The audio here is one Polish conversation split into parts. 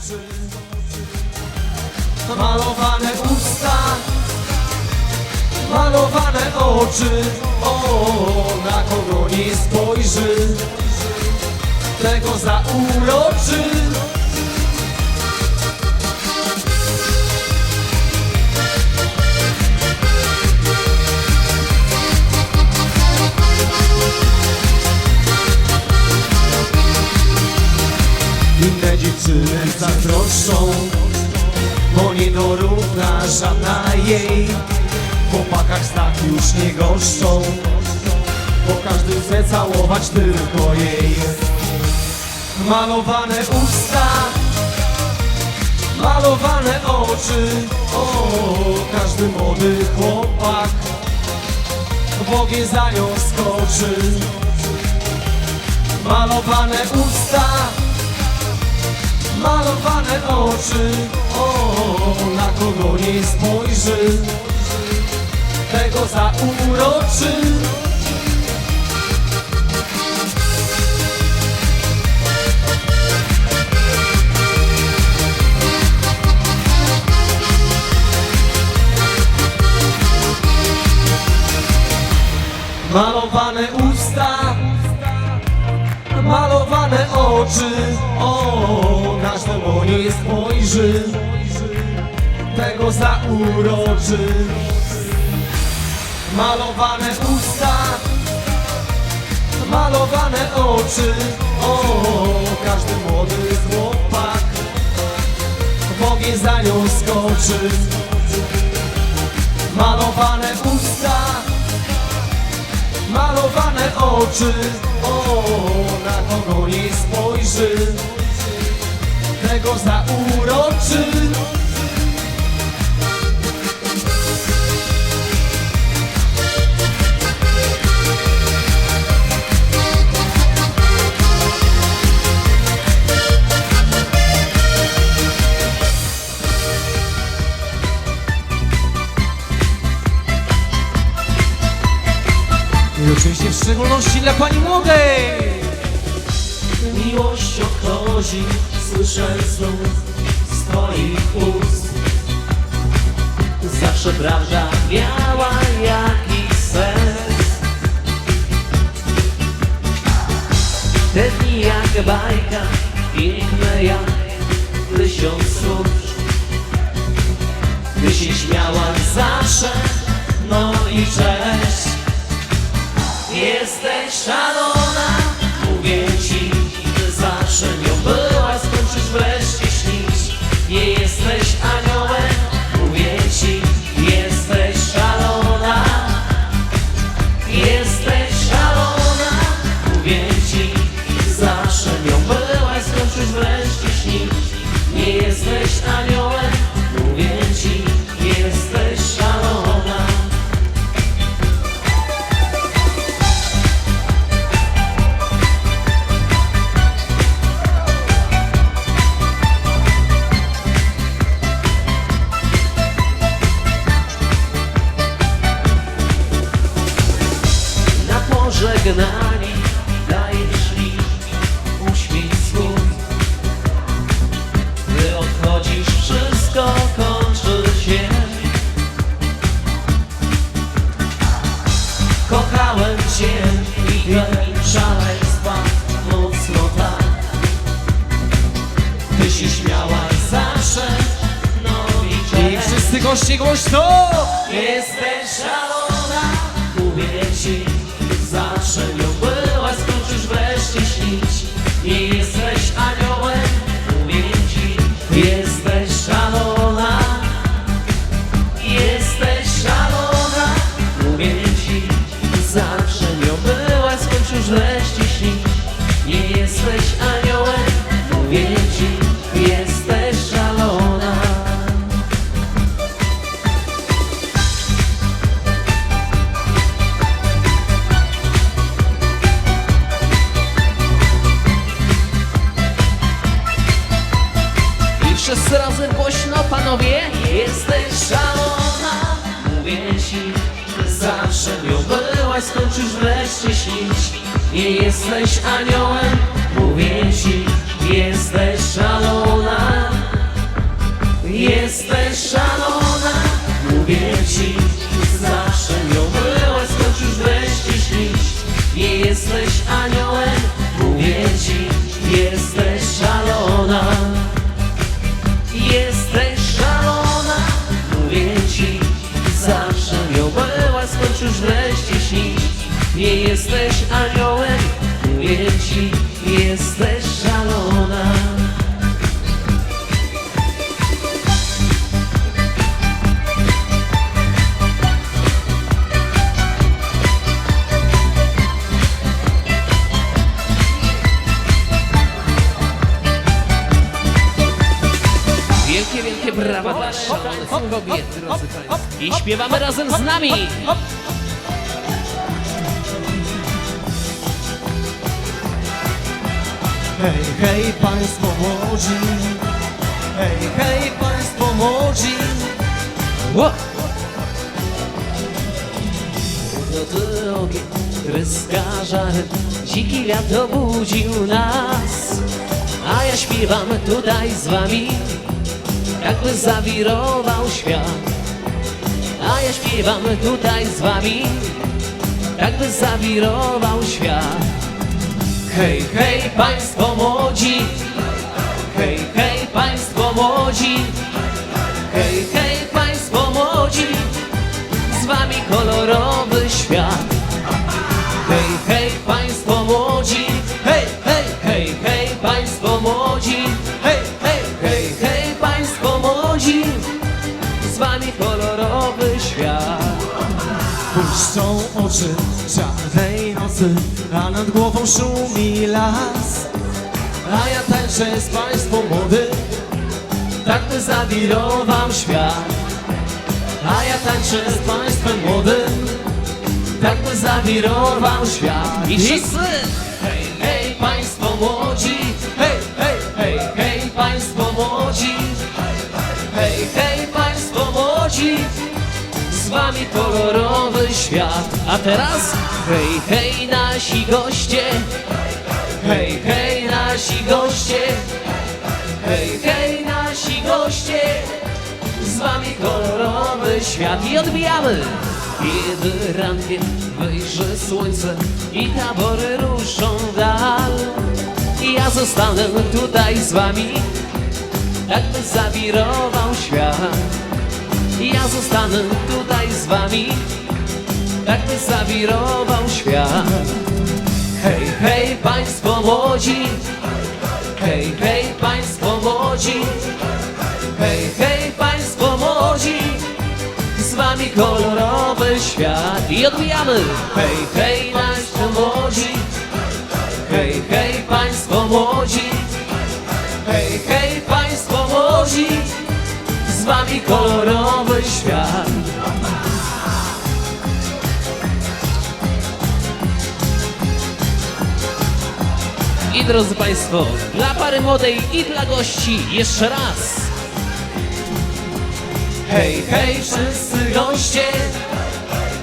oczy Malowane usta Malowane oczy. O, na kogo nie spojrzy Tego zauroczy dziewczyny zazdroszczą Bo nie dorówna żadna jej. W chłopakach tak już nie goszczą Bo każdy chce całować tylko jej. Malowane usta Malowane oczy O, każdy młody chłopak W za nią skoczy. Malowane usta Malowane oczy. O, na kogo nie spojrzy? Tego zauroczy Malowane usta oczy O, każdemu nie spojrzy Tego zauroczy. Malowane usta Malowane oczy O, każdy młody chłopak W ogień za nią skoczy. Malowane usta Malowane oczy O, na kogo nie spojrzy Tego zauroczy w szczególności dla słyszę znów z twoich ust. Zawsze prawda miała jakiś sens. Te dni jak bajka, piękne jak tysiąc słów. Ty się śmiałaś zawsze, no i cześć. Jesteś szalona, goście głośno! Jesteś szalona, mówię ci Zawsze nią jesteś aniołem Mówię ci, jesteś szalona Wielkie, wielkie brawa dla szalonych kobiet, drodzy Państwo. I śpiewamy razem z nami. Hej, hej państwo młodzi Hej, hej państwo młodzi Ło! Ogień tryska żarem, dziki wiatr obudził nas. A ja śpiewam tutaj z wami, jakby zawirował świat. A ja śpiewam tutaj z wami, jakby zawirował świat. Hej, hej, państwo młodzi, hej, hej, państwo młodzi, hej, hej, Głową szumi las A ja tańczę z państwem młodym Tak by zawirował świat. A ja tańczę z państwem młodym Tak by zawirował świat. I wszyscy! Kolorowy świat. A teraz, hej, hej, nasi goście, hej, hej, nasi goście, hej, hej, nasi goście, z wami kolorowy świat i odbijamy. Kiedy rankiem wyjrzy słońce i tabory ruszą w dal, ja zostanę tutaj z wami, jakby zawirował świat. Ja zostanę tutaj z wami, jakby zawirował świat. Hej, hej, państwo młodzi, hej, hej, państwo młodzi, hej, hej, państwo młodzi, z wami kolorowy świat. I odbijamy. Hej, hej, państwo młodzi, hej, hej, państwo młodzi, hej, hej, państwo młodzi, wami kolorowy świat. I drodzy Państwo, dla pary młodej i dla gości jeszcze raz. Hej, hej, wszyscy goście,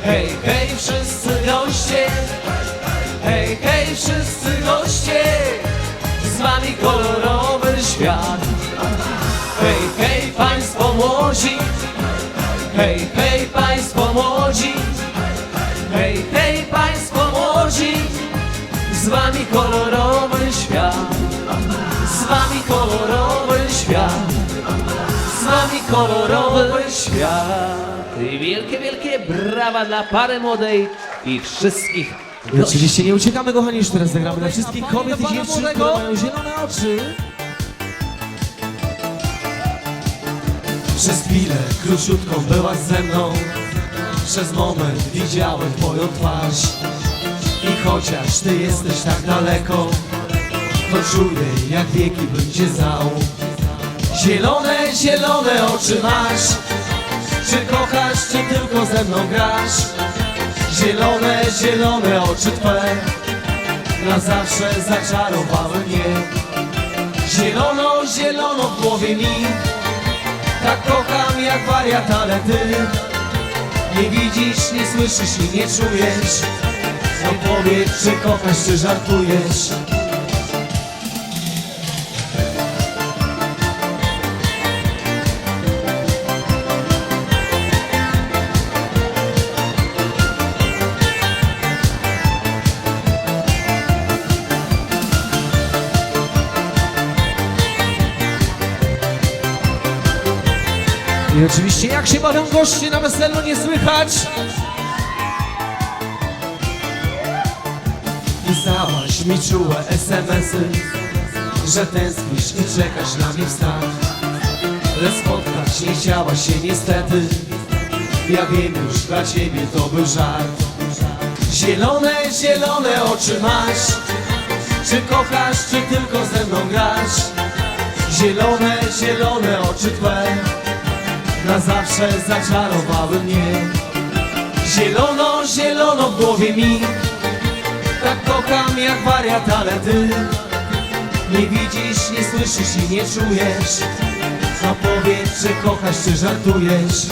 hej, młodzi, hej, hej, państwo młodzi, hej, hej, państwo młodzi, z wami kolorowy świat, z wami kolorowy świat, z wami kolorowy świat. I wielkie, wielkie brawa dla pary młodej i wszystkich I oczywiście nie uciekamy kochani, już teraz zagramy dla wszystkich kobiet i dziewczyn, które mają zielone oczy Przez chwilę króciutką byłaś ze mną. Przez moment widziałem twoją twarz. I chociaż ty jesteś tak daleko To czuję jak wieki bym cię znał. Zielone, zielone oczy masz. Czy kochasz, czy tylko ze mną grasz? Zielone, zielone oczy Twe Na zawsze zaczarowały mnie. Zielono, zielono w głowie mi Tak kocham jak wariat, ale Ty Nie widzisz, nie słyszysz i nie czujesz. No powiedz, czy kochasz, czy żartujesz I oczywiście jak się bawią goście na weselu nie słychać. Pisałaś mi czułe SMS-y Że tęsknisz i czekasz na mnie w Stanach Lecz spotkać nie chciałaś się niestety. Ja wiem już, dla ciebie to był żart. Zielone, zielone oczy masz. Czy kochasz, czy tylko ze mną grasz? Zielone, zielone oczy twe Na zawsze zaczarowały mnie. Zielono, zielono w głowie mi. Tak kocham jak wariat, ale ty Nie widzisz, nie słyszysz i nie czujesz. No powiedz, czy kochasz, czy żartujesz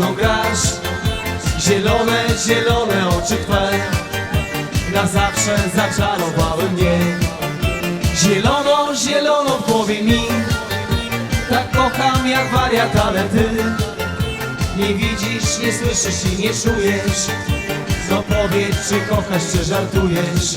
mną grasz? Zielone, zielone oczy twe Na zawsze zaczarowały mnie. Zielono, zielono w głowie mi Tak kocham jak wariat, ale ty Nie widzisz, nie słyszysz i nie czujesz. No powiedz, czy kochasz, czy żartujesz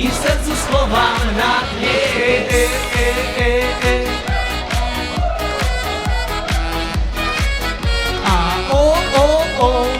i w sercu schowam na dnie. A o, o, o.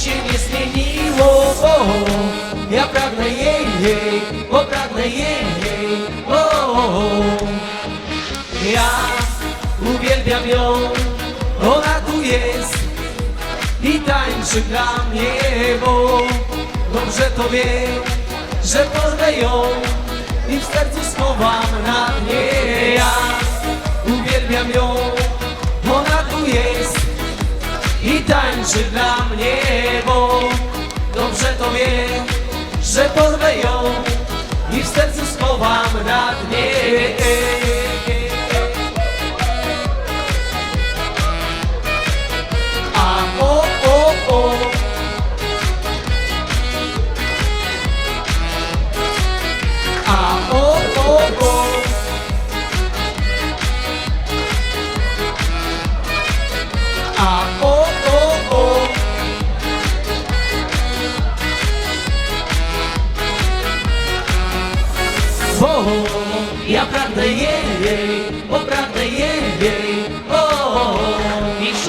nic się nie zmieniło. O, Ja pragnę jej, jej, bo pragnę jej, jej. O, Ja uwielbiam ją, ona tu jest I tańczy dla mnie, bo dobrze to wie Że porwę ją i w sercu schowam na dnie. Ja uwielbiam ją, i tańczy dla mnie, bo dobrze to wie, że porwę ją i w sercu schowam na dnie.